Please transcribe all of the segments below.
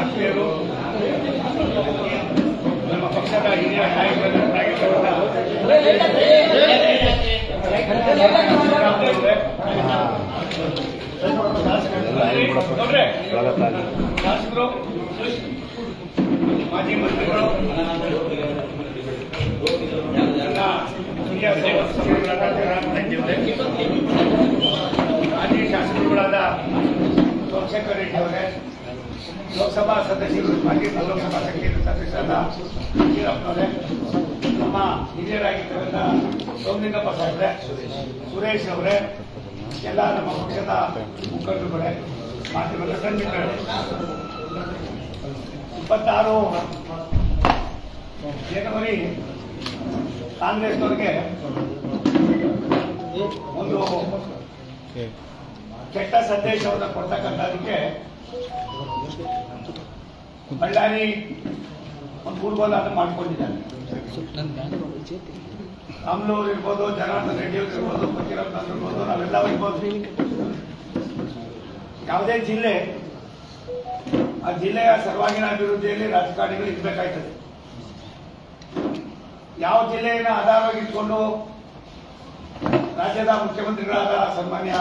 ಆತ್ಮೀಯರು ನಮ್ಮ ಪಕ್ಷದ ಹಿರಿಯ ಶಾಸಕರು ಮಾಜಿ ಮಂತ್ರಿಗಳು ಎಲ್ಲ ಹಿರಿಯ ಸದಸ್ಯರುಗಳಾದ ಜನಾರ್ದನ್ ಜಿಲ್ಲೆ, ಮಾಜಿ ಶಾಸಕರುಗಳಾದ ಸೋಮಶೇಖರ್ ರೆಡ್ಡಿ ಅವರೇ ಲೋಕಸಭಾ ಸದಸ್ಯರು ಮಾಜಿ ಲೋಕಸಭಾ ಸದಸ್ಯರಾದ ಯಡಿಯೂರಪ್ಪನವರೇ ನಮ್ಮ ಹಿರಿಯರಾಗಿರ್ತಕ್ಕಂಥ ಸೋಮಲಿಂಗಪ್ಪ ಸಾಹೇಬ್ರೆ ಸುರೇಶ್ ಅವರೇ, ಎಲ್ಲ ನಮ್ಮ ಪಕ್ಷದ ಮುಖಂಡರುಗಳೇ ಮಾಧ್ಯಮದ ಸನ್ಮಿತ್ರರೇ ಇಪ್ಪತ್ತಾರು ಜನವರಿ ಕಾಂಗ್ರೆಸ್ನವ್ರಿಗೆ ಒಂದು ಕೆಟ್ಟ ಸಂದೇಶವನ್ನು ಕೊಡ್ತಕ್ಕಂಥದಕ್ಕೆ ಬಳ್ಳಾರಿ ಒಂದು ಪೂರ್ವವಾದ ಮಾಡ್ಕೊಂಡಿದ್ದಾರೆ. ರಾಮ್ಲೂರ್ ಇರ್ಬೋದು, ಜನಾರ್ದನ್ ರೆಡ್ಡಿ ಇರ್ಬೋದು ಫಕೀರಪ್ಪನವ್ರು ಇರ್ಬೋದು, ನಾವೆಲ್ಲ ಇರ್ಬೋದು ಯಾವುದೇ ಜಿಲ್ಲೆ, ಆ ಜಿಲ್ಲೆಯ ಸರ್ವಾಂಗೀಣ ಅಭಿವೃದ್ಧಿಯಲ್ಲಿ ರಾಜಕಾರಣಿಗಳು ಇರಬೇಕಾಯ್ತದೆ. ಯಾವ ಜಿಲ್ಲೆಯನ್ನು ಆಧಾರವಾಗಿ ಇಟ್ಕೊಂಡು ರಾಜ್ಯದ ಮುಖ್ಯಮಂತ್ರಿಗಳಾದ ಸನ್ಮಾನ್ಯ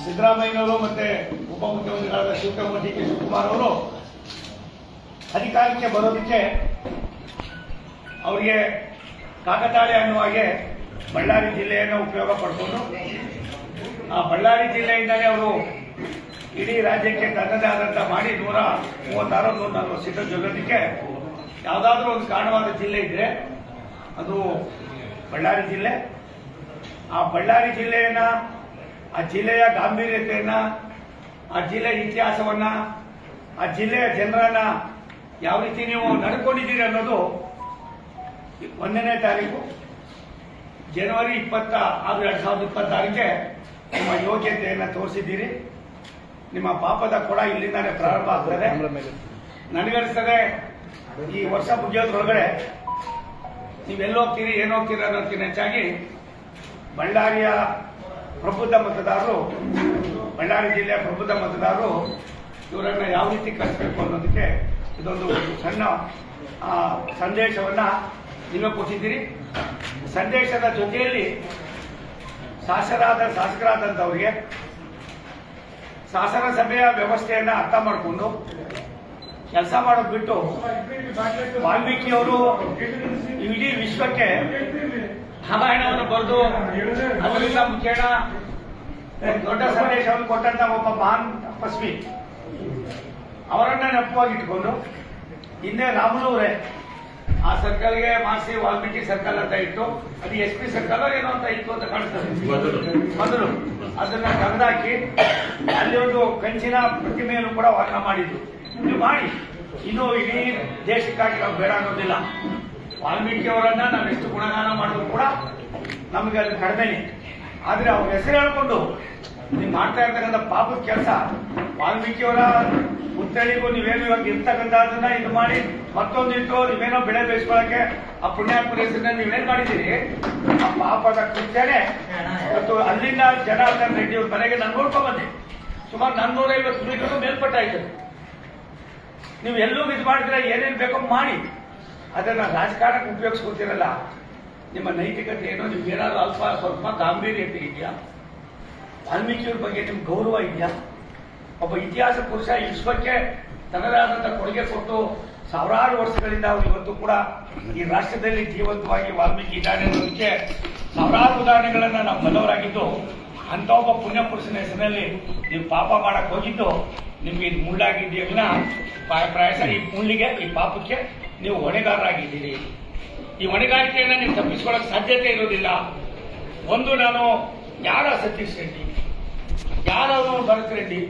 ಸಿದ್ದರಾಮಯ್ಯನವರು ಮತ್ತೆ ಉಪಮುಖ್ಯಮಂತ್ರಿಗಳಾದ ಶಿವಕುಮಾರ್ ಡಿ ಕೆ ಶಿವಕುಮಾರ್ ಅವರು ಅಧಿಕಾರಕ್ಕೆ ಬರೋದಕ್ಕೆ ಅವರಿಗೆ ಕಾಕತಾಳೆ ಅನ್ನುವ ಹಾಗೆ ಬಳ್ಳಾರಿ ಜಿಲ್ಲೆಯನ್ನು ಉಪಯೋಗ ಪಡ್ಕೊಂಡು, ಆ ಬಳ್ಳಾರಿ ಜಿಲ್ಲೆಯಿಂದಲೇ ಅವರು ಇಡೀ ರಾಜ್ಯಕ್ಕೆ ತನ್ನದೇ ಆದಂತ ಮಾಡಿ ನೂರ ಮೂವತ್ತಾರು ನೂರ ನಲವತ್ತು ಸೀಟು ಗೆಲ್ಲೋದಕ್ಕೆ ಯಾವುದಾದ್ರೂ ಒಂದು ಕಾರಣವಾದ ಜಿಲ್ಲೆ ಇದ್ರೆ ಅದು ಬಳ್ಳಾರಿ ಜಿಲ್ಲೆ. ಆ ಬಳ್ಳಾರಿ ಜಿಲ್ಲೆಯನ್ನ, ಆ ಜಿಲ್ಲೆಯ ಗಾಂಭೀರ್ಯತೆಯನ್ನ, ಆ ಜಿಲ್ಲೆಯ ಇತಿಹಾಸವನ್ನ, ಆ ಜಿಲ್ಲೆಯ ಜನರನ್ನ ಯಾವ ರೀತಿ ನೀವು ನಡ್ಕೊಂಡಿದ್ದೀರಿ ಅನ್ನೋದು ಒಂದನೇ ತಾರೀಕು, ಜನವರಿ ಇಪ್ಪತ್ತ ಆರು ಎರಡ್ ಸಾವಿರದ ಇಪ್ಪತ್ತಾರಕ್ಕೆ ನಿಮ್ಮ ಯೋಗ್ಯತೆಯನ್ನು ತೋರಿಸಿದ್ದೀರಿ. ನಿಮ್ಮ ಪಾಪದ ಕೊಡ ಇಲ್ಲಿಂದಾನೆ ಪ್ರಾರಂಭ ಆಗ್ತದೆ. ನನಗನ್ಸ್ತದೆ, ಈ ವರ್ಷ ಮುಗಿಯೋದ್ರೊಳಗಡೆ ನೀವೆಲ್ಲೋಗ್ತೀರಿ, ಏನೋಗ್ತೀರಿ ಅನ್ನೋದಕ್ಕಿಂತ ಹೆಚ್ಚಾಗಿ ಬಳ್ಳಾರಿಯ ಪ್ರಬುದ್ಧ ಮತದಾರರು, ಬಳ್ಳಾರಿ ಜಿಲ್ಲೆಯ ಪ್ರಬುದ್ಧ ಮತದಾರರು ಇವರನ್ನ ಯಾವ ರೀತಿ ಕಳಿಸಬೇಕು ಅನ್ನೋದಕ್ಕೆ ಇದೊಂದು ಸಣ್ಣ ಸಂದೇಶವನ್ನ ನೀವೇ ಕೊಟ್ಟಿದ್ದೀರಿ. ಸಂದೇಶದ ಜೊತೆಯಲ್ಲಿ ಶಾಸಕರಾದ ಶಾಸಕರಾದಂಥವರಿಗೆ ಶಾಸನ ಸಭೆಯ ವ್ಯವಸ್ಥೆಯನ್ನ ಅರ್ಥ ಮಾಡಿಕೊಂಡು ಕೆಲಸ ಮಾಡೋದು ಬಿಟ್ಟು ವಾಲ್ಮೀಕಿ ಅವರು ಇಡೀ ವಿಶ್ವಕ್ಕೆ ರಾಮಾಯಣವನ್ನು ಬರೆದು ಅದರಿಂದ ಮುಖೇಣ ದೊಡ್ಡ ಸಂದೇಶವನ್ನು ಕೊಟ್ಟಂತ ಒಬ್ಬ ಮಹಾನ್ ತಪಸ್ವಿ. ಅವರನ್ನ ನೆಪವಾಗಿಟ್ಕೊಂಡು ಹಿಂದೆ ರಾಮುಲೂರೇ ಆ ಸರ್ಕಲ್ಗೆ ಮಾಸಿ ವಾಲ್ಮೀಕಿ ಸರ್ಕಲ್ ಅಂತ ಇತ್ತು ಅದು ಎಸ್ ಪಿ ಸರ್ಕಲ್ ಏನೋ ಅಂತ ಇತ್ತು ಅಂತ ಕಾಣಿಸ್ತದೆ ಮೊದಲು ಅದನ್ನ ತಂದಾಕಿ ಅಲ್ಲಿ ಒಂದು ಕಂಚಿನ ಪ್ರತಿಮೆಯನ್ನು ಕೂಡ ವರ್ಣ ಮಾಡಿದ್ರು ಇದು ಮಾಡಿ ಇನ್ನು ಇಡೀ ದೇಶಕ್ಕಾಗಿ ನಾವು ಬೇಡ ಅನ್ನೋದಿಲ್ಲ. ವಾಲ್ಮೀಕಿ ಅವರನ್ನ ನಾವು ಎಷ್ಟು ಗುಣಗಾನ ಮಾಡಿದ್ರು ಕೂಡ ನಮಗೆ ಅದು ಕಡಿಮೆನೆ ಆದ್ರೆ ಅವ್ರ ಹೆಸರು ಹೇಳ್ಕೊಂಡು ನೀವು ಮಾಡ್ತಾ ಇರ್ತಕ್ಕಂಥ ಪಾಪದ ಕೆಲಸ ವಾಲ್ಮೀಕಿಯವರ ಪುತ್ಥಳಿಗೂ ನೀವೇನು ಇವಾಗ ಇರ್ತಕ್ಕಂಥದನ್ನ ಇದು ಮಾಡಿ ಮತ್ತೊಂದು ಇಟ್ಟು ನೀವೇನೋ ಬೆಳೆ ಬೇಯಿಸ್ಕೊಳಕ್ಕೆ ಆ ಪುಣ್ಯಾತ್ಮರ ಹೆಸರನ್ನ ನೀವೇನ್ ಮಾಡಿದ್ದೀರಿ? ಆ ಪಾಪದ ಕೃತ್ಯನೇ ಮತ್ತು ಅಲ್ಲಿಂದ ಜನಾರ್ದನ್ ರೆಡ್ಡಿ ಅವ್ರ ಮನೆಗೆ ನಾನು ನೋಡ್ಕೊಂಡ್ ಬಂದೆ. ಸುಮಾರು ನಾನ್ನೂರೈವತ್ತು ಮೀಟರ್ ಮೇಲ್ಪಟ್ಟಾಯ್ತು ನೀವು ಎಲ್ಲೂ ಇದು ಮಾಡಿದ್ರೆ ಏನೇನು ಬೇಕೋ ಮಾಡಿ. ಅದನ್ನ ರಾಜಕಾರಣಕ್ಕೆ ಉಪಯೋಗಿಸ್ಕೊತಿರಲ್ಲ ನಿಮ್ಮ ನೈತಿಕತೆ ಏನೋ, ನಿಮ್ಗೆ ಏನಾದ್ರು ಅಲ್ಪ ಸ್ವಲ್ಪ ಗಾಂಭೀರ್ಯತೆ ಇದೆಯಾ? ವಾಲ್ಮೀಕಿಯವ್ರ ಬಗ್ಗೆ ನಿಮ್ಗೆ ಗೌರವ ಇದೆಯಾ? ಒಬ್ಬ ಇತಿಹಾಸ ಪುರುಷ ವಿಶ್ವಕ್ಕೆ ತನ್ನದೇ ಆದಂತಹ ಕೊಡುಗೆ ಕೊಟ್ಟು ಸಾವಿರಾರು ವರ್ಷಗಳಿಂದ ಅವರು ಇವತ್ತು ಕೂಡ ಈ ರಾಷ್ಟ್ರದಲ್ಲಿ ಜೀವಂತವಾಗಿ ವಾಲ್ಮೀಕಿ ಇದ್ದಾರೆ ಅನ್ನೋದಕ್ಕೆ ಸಾವಿರಾರು ಉದಾಹರಣೆಗಳನ್ನ ನಾವು ಬಲ್ಲವರಾಗಿದ್ದು ಅಂತ ಒಬ್ಬ ಪುಣ್ಯ ಪುರುಷನ ಹೆಸರಿನಲ್ಲಿ ನೀವು ಪಾಪ ಮಾಡಕ್ ಹೋಗಿದ್ದು, ನಿಮ್ಗೆ ಇದು ಮುಳ್ಳಾಗಿದೆಯ ವಿನ? ಈ ಮುಳ್ಳಿಗೆ, ಈ ಪಾಪಕ್ಕೆ ನೀವು ಹೊಣೆಗಾರರಾಗಿದ್ದೀರಿ. ಈ ಹೊಣೆಗಾರಿಕೆಯನ್ನು ನೀವು ತಪ್ಪಿಸ್ಕೊಳ್ಳೋಕೆ ಸಾಧ್ಯತೆ ಇರೋದಿಲ್ಲ. ಒಂದು ನಾನು ಯಾರ ಸತೀಶ್ ರೆಡ್ಡಿ? ಯಾರು ಭರತ್ ರೆಡ್ಡಿ?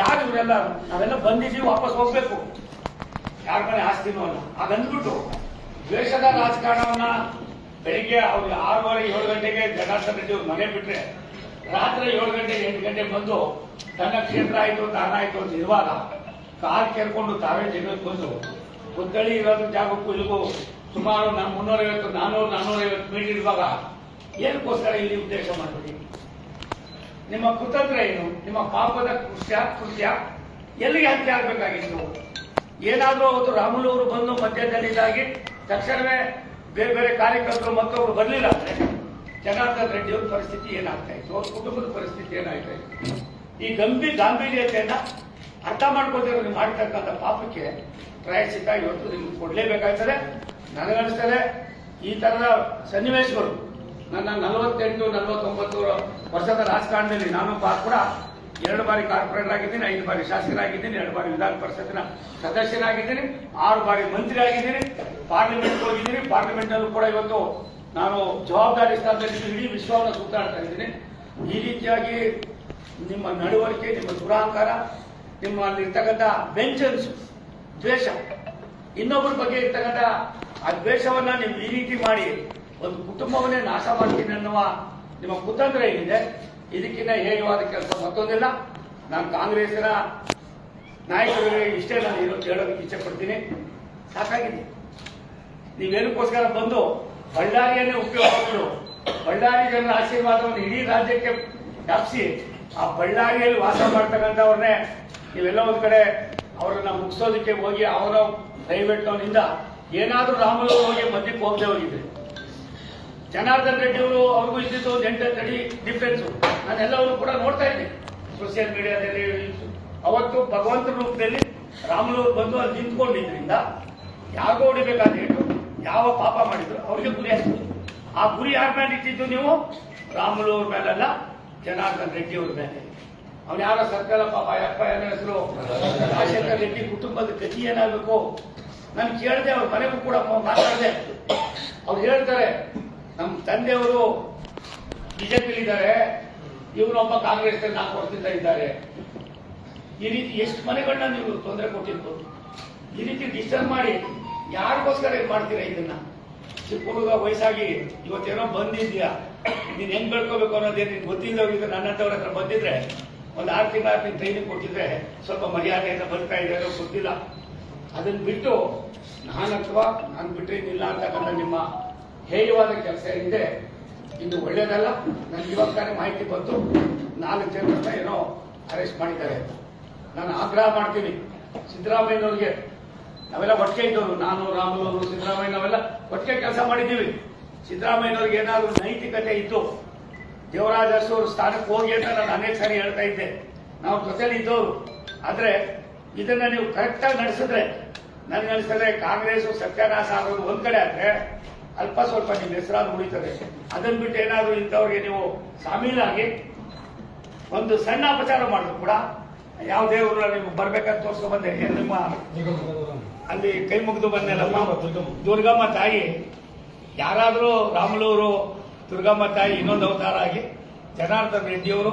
ಯಾರು ಇವರೆಲ್ಲ? ನಾವೆಲ್ಲ ಬಂದಿದ್ದೀವಿ, ವಾಪಸ್ ಹೋಗ್ಬೇಕು. ಯಾರ ಮನೆ ಆಸ್ತಿನೂ ಅಲ್ಲ. ಹಾಗಂದ್ಬಿಟ್ಟು ದ್ವೇಷದ ರಾಜಕಾರಣವನ್ನ ಬೆಳಿಗ್ಗೆ ಅವ್ರು ಆರೂವರೆ, ಏಳು ಗಂಟೆಗೆ ಜನಾರ್ದನ್ ರೆಡ್ಡಿ ಅವ್ರ ಮನೆ ಬಿಟ್ರೆ ರಾತ್ರಿ ಏಳು ಗಂಟೆ, ಎಂಟು ಗಂಟೆ ಬಂದು ತನ್ನ ಕ್ಷೇತ್ರ ಆಯ್ತು ತಾನಾಯ್ತು ಅಂತ ಇರುವಾಗ ಕಾರ್ ಕೇರ್ಕೊಂಡು ತಾವೇ ಜಗಕ್ಕೆ ಬಂದು ಪುತ್ಥಳಿ ಇರೋದು ಜಾಗಕ್ಕೂ ಇಲ್ಲಿಗೂ ಸುಮಾರು ಮುನ್ನೂರೈವತ್ತು ನಾನ್ನೂರು ನಾನ್ನೂರೈವತ್ತು ಮೀಟರ್ ಇರುವಾಗ ಏನಕ್ಕೋಸ್ಕರ ಇಲ್ಲಿ ಉದ್ದೇಶ ಮಾಡ್ತಿದ್ದೀನಿ ನಿಮ್ಮ ಕುತಂತ್ರ ಏನು? ನಿಮ್ಮ ಪಾಪದ ಕೃತ್ಯ ಕೃತ್ಯ ಎಲ್ಲಿಗೆ ಹತ್ಯೆ ಆಗ್ಬೇಕಾಗಿತ್ತು? ಏನಾದರೂ ಅವತ್ತು ರಾಮುಲು ಅವರು ಬಂದು ಮಧ್ಯದಲ್ಲಿದ್ದಾಗಿ ತಕ್ಷಣವೇ ಬೇರೆ ಬೇರೆ ಕಾರ್ಯಕರ್ತರು ಮತ್ತೊಬ್ರು ಬರಲಿಲ್ಲ ಅಂದ್ರೆ ಜನಾರ್ದನ್ ರೆಡ್ಡಿ ಅವ್ರ ಪರಿಸ್ಥಿತಿ ಏನಾಗ್ತಾ ಇತ್ತು? ಅವ್ರ ಕುಟುಂಬದ ಪರಿಸ್ಥಿತಿ ಏನಾಗ್ತಾ ಇತ್ತು? ಈ ಗಂಭೀರ ಗಾಂಭೀರ್ಯತೆಯನ್ನ ಅರ್ಥ ಮಾಡ್ಕೊಳ್ತಿರೋ ನೀವು ಮಾಡಿರ್ತಕ್ಕಂಥ ಪಾಪಕ್ಕೆ ಪ್ರಾಯಶ್ಚಿತ್ತ ಇವತ್ತು ನಿಮ್ಗೆ ಕೊಡ್ಲೇಬೇಕಾಗ್ತದೆ. ನನಗನ್ನಿಸ್ತದೆ, ಈ ತರದ ಸನ್ನಿವೇಶಗಳು, ನನ್ನ ನಲವತ್ತೆಂಟು, ನಲವತ್ತೊಂಬತ್ತು ವರ್ಷದ ರಾಜಕಾರಣದಲ್ಲಿ ನಾನು ಪಾಪ ಕೂಡ ಎರಡು ಬಾರಿ ಕಾರ್ಪೊರೇಟರ್ ಆಗಿದ್ದೀನಿ, ಐದು ಬಾರಿ ಶಾಸಕರಾಗಿದ್ದೀನಿ, ಎರಡು ಬಾರಿ ವಿಧಾನ ಪರಿಷತ್ತಿನ ಸದಸ್ಯನಾಗಿದ್ದೀನಿ, ಆರು ಬಾರಿ ಮಂತ್ರಿ ಆಗಿದ್ದೀನಿ ಪಾರ್ಲಿಮೆಂಟ್ ಹೋಗಿದ್ದೀನಿ. ಪಾರ್ಲಿಮೆಂಟ್ ಅಲ್ಲೂ ಕೂಡ ಇವತ್ತು ನಾನು ಜವಾಬ್ದಾರಿ ಸ್ಥಾನದಲ್ಲಿ ಇಡೀ ವಿಶ್ವವನ್ನು ಸುತ್ತಾಡ್ತಾ ಇದ್ದೀನಿ. ಈ ರೀತಿಯಾಗಿ ನಿಮ್ಮ ನಡವಳಿಕೆ, ನಿಮ್ಮ ದುರಾಂಕಾರ ನಿಮ್ಮಲ್ಲಿ ಇರ್ತಕ್ಕಂಥ ಬೆಂಚನ್ಸ್ ದ್ವೇಷ. ಇನ್ನೊಬ್ಬರ ಬಗ್ಗೆ ಇರ್ತಕ್ಕಂಥ ಆ ದ್ವೇಷವನ್ನ ನೀವು ಈ ರೀತಿ ಮಾಡಿ ಒಂದು ಕುಟುಂಬವನ್ನೇ ನಾಶ ಮಾಡ್ತೀನಿ ಅನ್ನುವ ನಿಮ್ಮ ಕುತಂತ್ರ ಏನಿದೆ ಇದಕ್ಕಿಂತ ಹೇಯವಾದ ಕೆಲಸ ಮತ್ತೊಂದಿಲ್ಲ. ನಾನು ಕಾಂಗ್ರೆಸ್ನ ನಾಯಕರಿಗೆ ಇಷ್ಟೇ ನಾನು ಇರೋ ಹೇಳೋದಕ್ಕೆ ಇಚ್ಛೆ ಪಡ್ತೀನಿ ಸಾಕಾಗಿದೆ. ನೀವೇನಕ್ಕೋಸ್ಕರ ಬಂದು ಬಳ್ಳಾರಿಯನ್ನೇ ಉಪಯೋಗಿಸಿಕೊಂಡು ಬಳ್ಳಾರಿ ಜನರ ಆಶೀರ್ವಾದವನ್ನು ಇಡೀ ರಾಜ್ಯಕ್ಕೆ ವ್ಯಾಪಿಸಿ. ಆ ಬಳ್ಳಾರಿಯಲ್ಲಿ ವಾಸ ಮಾಡ್ತಕ್ಕಂಥವ್ರನ್ನೇ ನೀವೆಲ್ಲ ಒಂದ್ ಕಡೆ ಅವರನ್ನ ಮುಗಿಸೋದಕ್ಕೆ ಹೋಗಿ ಅವರ ಪ್ರೈವೇಟ್ನಿಂದ ಏನಾದ್ರೂ ರಾಮುಲು ಹೋಗಿ ಮಧ್ಯಕ್ಕೆ ಹೋಗದೆ ಹೋಗಿದ್ರೆ ಜನಾರ್ದನ್ ರೆಡ್ಡಿ ಅವರು ಅವ್ರಿಗೂ ಇದ್ದಿದ್ದು ಒಂದು ಎಂಟತ್ತು ಅಡಿ ಡಿಫ್ರೆನ್ಸ್ ಕೂಡ ನೋಡ್ತಾ ಇದ್ದೆ. ಸೋಷಿಯಲ್ ಮೀಡಿಯಾದಲ್ಲಿ ಅವತ್ತು ಭಗವಂತ ರೂಪದಲ್ಲಿ ರಾಮಲು ಬಂದು ಅಲ್ಲಿ ನಿಂತ್ಕೊಂಡಿದ್ರಿಂದ ಯಾರಿಗೋ ಹೊಡಿಬೇಕಾದ ಹೇಳು ಯಾವ ಪಾಪ ಮಾಡಿದ್ರು ಅವ್ರಿಗೆ ಗುರಿ ಹಾಕಿದ್ರು ಆ ಗುರಿ ಯಾರ ಮೇಲೆ ಇಟ್ಟಿದ್ದು ನೀವು? ರಾಮುಲು ಅವ್ರ ಮೇಲಲ್ಲ ಜನಾರ್ದನ್ ರೆಡ್ಡಿ ಅವ್ರ ಮೇಲೆ ಅವ್ನು ಯಾರೋ ಸರ್ಕಾರ ಅಪ್ಪ ಯಪ್ಪ ಏನೋ ಹೆಸರು. ರಾಜಶೇಖರ್ ರೆಡ್ಡಿ ಕುಟುಂಬದ ಗತಿ ಏನಾಗಬೇಕು? ನಾನು ಕೇಳಿದೆ, ಅವ್ರ ಮನೆಗೂ ಕೂಡ ಮಾತಾಡಿದೆ. ಅವ್ರು ಹೇಳ್ತಾರೆ ನಮ್ಮ ತಂದೆಯವರು ಬಿಜೆಪಿಲಿ ಇದ್ದಾರೆ ಇವರೊಬ್ಬ ಕಾಂಗ್ರೆಸ್ ನಾಲ್ಕು ವರ್ಷದಿಂದ ಇದ್ದಾರೆ. ಈ ರೀತಿ ಎಷ್ಟು ಮನೆಗಳನ್ನ ನೀವು ತೊಂದರೆ ಕೊಟ್ಟಿರ್ಬೋದು? ಈ ರೀತಿ ಡಿಸ್ಟರ್ಬ್ ಮಾಡಿ, ಯಾರಿಗೋಸ್ಕರ ಇದು ಮಾಡ್ತೀರಾ ಇದನ್ನ? ಚಿಕ್ಕ ವಯಸ್ಸಾಗಿ ಇವತ್ತೇನೋ ಬಂದಿದ್ಯಾ? ನೀನ್ ಹೆಂಗ್ ಬೆಳ್ಕೋಬೇಕು ಅನ್ನೋದೇ ನಿನ್ ಗೊತ್ತಿಲ್ಲವ್ರಿಗೆ ನನ್ನ ಹತ್ರ ಹತ್ರ ಬಂದಿದ್ರೆ ಒಂದು ಆರು ತಿಂಗಳ ನೀವು ಟ್ರೈನಿಂಗ್ ಕೊಟ್ಟಿದ್ರೆ ಸ್ವಲ್ಪ ಮರ್ಯಾದೆಯಿಂದ ಬರ್ತಾ ಇದ್ದಾರೋ ಗೊತ್ತಿಲ್ಲ. ಅದನ್ನು ಬಿಟ್ಟು ನಾನು ಅಥವಾ ನಾನು ಬಿಟ್ಟರೆ ಇಲ್ಲ ಅಂತಕ್ಕಂಥ ನಿಮ್ಮ ಹೇಯವಾದ ಕೆಲಸ ಏನಿದೆ ಇದು ಒಳ್ಳೇದಲ್ಲ. ನನಗೆ ಇವಾಗ ತಾನೇ ಮಾಹಿತಿ ಬಂತು. ನಾಲ್ಕು ಜನ ಏನೋ ಅರೆಸ್ಟ್ ಮಾಡಿದ್ದಾರೆ. ನಾನು ಆಗ್ರಹ ಮಾಡ್ತೀನಿ. ಸಿದ್ದರಾಮಯ್ಯನವ್ರಿಗೆ. ನಾವೆಲ್ಲ ಒಟ್ಟಿಗೆ ಇದ್ದವರು ನಾನು, ರಾಮುಲು ಅವರು, ಸಿದ್ದರಾಮಯ್ಯ, ನಾವೆಲ್ಲ ಒಟ್ಟಿಗೆ ಕೆಲಸ ಮಾಡಿದ್ದೀವಿ. ಸಿದ್ದರಾಮಯ್ಯನವ್ರಿಗೆ ಏನಾದರೂ ನೈತಿಕತೆ ಇತ್ತು ದೇವರಾಜ ಸ್ಥಾನಕ್ಕೆ ಹೋಗಿ ಅಂತ ನಾನು ಅನೇಕ ಸಾರಿ ಹೇಳ್ತಾ ಇದ್ದೆ. ನಾವು ಜೊತೆಲಿ ಇದ್ದವರು ಆದ್ರೆ ಇದನ್ನ ನೀವು ಕರೆಕ್ಟಾಗಿ ನಡೆಸಿದ್ರೆ ನನಗೆ ಅನಿಸ್ತದೆ ಕಾಂಗ್ರೆಸ್ ಸತ್ಯಾನಾಶ ಆಗೋದು ಒಂದ್ ಕಡೆ ಆದ್ರೆ ಅಲ್ಪ ಸ್ವಲ್ಪ ನಿಮ್ಮ ಹೆಸರಾದ್ರು ಉಳಿತದೆ. ಅದನ್ನ ಬಿಟ್ಟು ಏನಾದ್ರು ಇಂಥವ್ರಿಗೆ ನೀವು ಸಾಮೀಲಾಗಿ ಒಂದು ಸಣ್ಣ ಅಪಚಾರ ಮಾಡಿದ್ರು ಕೂಡ ಯಾವ ದೇವರು ನೀವು ಬರ್ಬೇಕಂತ ತೋರ್ಸ್ಕೊಂಡ್ ಬಂದೆ. ನಿಮ್ಮ ಅಲ್ಲಿ ಕೈ ಮುಗಿದು ಬಂದೆಲ್ಲಮ್ಮ ದುರ್ಗಮ್ಮ ತಾಯಿ ಯಾರಾದರೂ ರಾಮುಲೂರು ದುರ್ಗಮ್ಮ ತಾಯಿ ಇನ್ನೊಂದು ಅವತಾರ ಆಗಿ ಜನಾರ್ದನ್ ರೆಡ್ಡಿಯವರು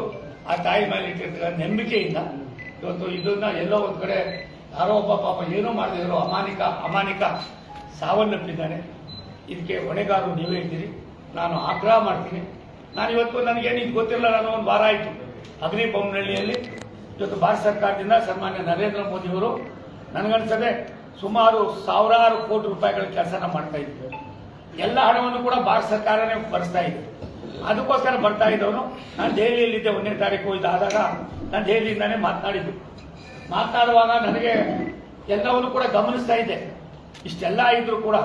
ಆ ತಾಯಿ ಮೇಲೆ ಇಟ್ಟಿರ್ತಕ್ಕಂಥ ನಂಬಿಕೆಯಿಂದ ಇವತ್ತು ಇದನ್ನ ಎಲ್ಲೋ ಒಂದು ಕಡೆ ಯಾರೋ ಒಬ್ಬ ಪಾಪ ಏನೋ ಮಾಡಿದ್ರು ಅಮಾನಿಕ ಅಮಾನಿಕ ಸಾವನ್ನಪ್ಪಿದ್ದಾನೆ. ಇದಕ್ಕೆ ಹೊಣೆಗಾರರು ನೀವೇ ಇದ್ದೀರಿ. ನಾನು ಆಗ್ರಹ ಮಾಡ್ತೀನಿ. ನಾನು ಇವತ್ತು ನನಗೇನು ಇದು ಗೊತ್ತಿಲ್ಲ, ನಾನು ಒಂದು ವಾರ ಆಯಿತು. ಅಗ್ನಿ ಬೊಮ್ಮನಹಳ್ಳಿಯಲ್ಲಿ ಇವತ್ತು ಭಾರತ ಸರ್ಕಾರದಿಂದ ಸನ್ಮಾನ್ಯ ನರೇಂದ್ರ ಮೋದಿಯವರು ನನಗನ್ಸದೆ ಸುಮಾರು ಸಾವಿರಾರು ಕೋಟಿ ರೂಪಾಯಿಗಳ ಕೆಲಸನ ಮಾಡ್ತಾ ಇದ್ರು. ಎಲ್ಲ ಹಣವನ್ನು ಕೂಡ ಭಾರತ ಸರ್ಕಾರನೇ ಭರಿಸ್ತಾ ಇದೆ. ಅದಕ್ಕೋಸ್ಕರ ಬರ್ತಾ ಇದ್ದವನು. ನಾನು ದೆಹಲಿಯಲ್ಲಿದ್ದೆ ಒಂದನೇ ತಾರೀಕು ಇದಾದಾಗ ನಾನು ದೆಹಲಿಯಿಂದಾನೇ ಮಾತನಾಡಿದ್ದು. ಮಾತನಾಡುವಾಗ ನನಗೆ ಎಲ್ಲವನ್ನು ಕೂಡ ಗಮನಿಸ್ತಾ ಇದ್ದೆ. ಇಷ್ಟೆಲ್ಲ ಇದ್ರು ಕೂಡ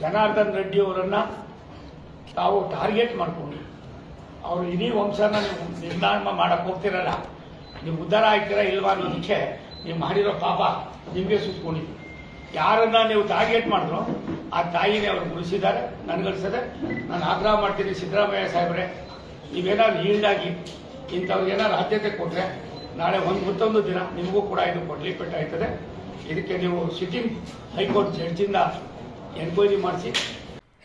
ಜನಾರ್ದನ್ ರೆಡ್ಡಿ ಅವರನ್ನ ತಾವು ಟಾರ್ಗೆಟ್ ಮಾಡಿಕೊಂಡು ಅವರು ಇಡೀ ವಂಶನ ನೀವು ನಿರ್ಮಾಣ ಮಾಡಕ್ ಹೋಗ್ತಿರಲ್ಲ. ನೀವು ಉದ್ಧಾರ ಆಗ್ತೀರಾ ಇಲ್ವಾ ಅನ್ನೋದಕ್ಕೆ ನೀವು ಮಾಡಿರೋ ಪಾಪ ನಿಮಗೆ ಸುತ್ಕೊಂಡಿದ್ದು ಯಾರನ್ನ ನೀವು ಟಾರ್ಗೆಟ್ ಮಾಡಿದ್ರು ಆ ತಾಯಿನೇ ಅವರು ಉಳಿಸಿದ್ದಾರೆ ನನಗನ್ಸದೆ. ನಾನು ಆಗ್ರಹ ಮಾಡ್ತೀನಿ ಸಿದ್ದರಾಮಯ್ಯ ಸಾಹೇಬ್ರೆ, ನೀವೇನಾದ್ರು ಈಲ್ಡಾಗಿ ಇಂಥವ್ರಿಗೆ ಏನಾದ್ರು ಆದ್ಯತೆ ಕೊಟ್ಟರೆ ನಾಳೆ ಒಂದು ಮತ್ತೊಂದು ದಿನ ನಿಮಗೂ ಕೂಡ ಇದು ಕೊಡ್ಲಿಕ್ಕೆ ಆಯ್ತದೆ. ಇದಕ್ಕೆ ನೀವು ಸಿಟ್ಟಿಂಗ್ ಹೈಕೋರ್ಟ್ ಜಡ್ಜಿಂದ ಎನ್ಕ್ವೈರಿ ಮಾಡಿಸಿ.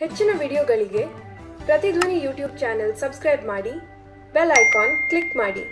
ಹೆಚ್ಚಿನ ವಿಡಿಯೋಗಳಿಗೆ ಪ್ರತಿಧ್ವನಿ ಯೂಟ್ಯೂಬ್ ಚಾನೆಲ್ ಸಬ್ಸ್ಕ್ರೈಬ್ ಮಾಡಿ, ಬೆಲ್ ಐಕಾನ್ ಕ್ಲಿಕ್ ಮಾಡಿ.